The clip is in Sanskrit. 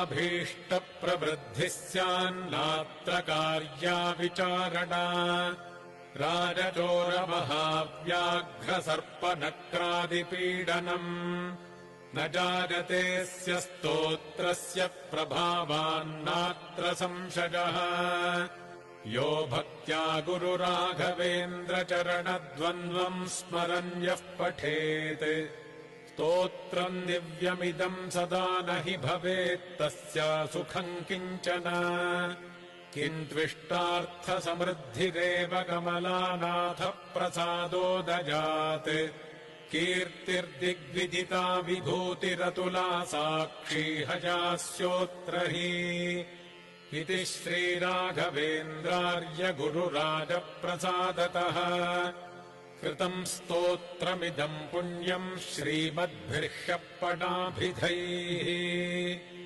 सर्वाभीष्टप्रवृद्धिः स्यान्नात्र कार्या विचारणा राजचोरमहाव्याघ्रसर्पनक्रादिपीडनम्। न जागतेऽस्य स्तोत्रस्य प्रभावान्नात्र संशयः यो भक्त्या गुरुराघवेन्द्रचरणद्वन्द्वम् स्मरन् यः पठेत् स्तोत्रम् दिव्यमिदम् सदा न हि भवेत्तस्य सुखम् किञ्चन। किन्त्विष्टार्थसमृद्धिरेव कमलानाथप्रसादो दजात् कीर्तिर्दिग्विदिता विभूतिरतुला साक्षी हजास्योत्र हि इति श्रीराघवेन्द्रार्य गुरुराजप्रसादतः कृतम् स्तोत्रमिदम् पुण्यम् श्रीमद्भिर्ह्यपणाभिधैः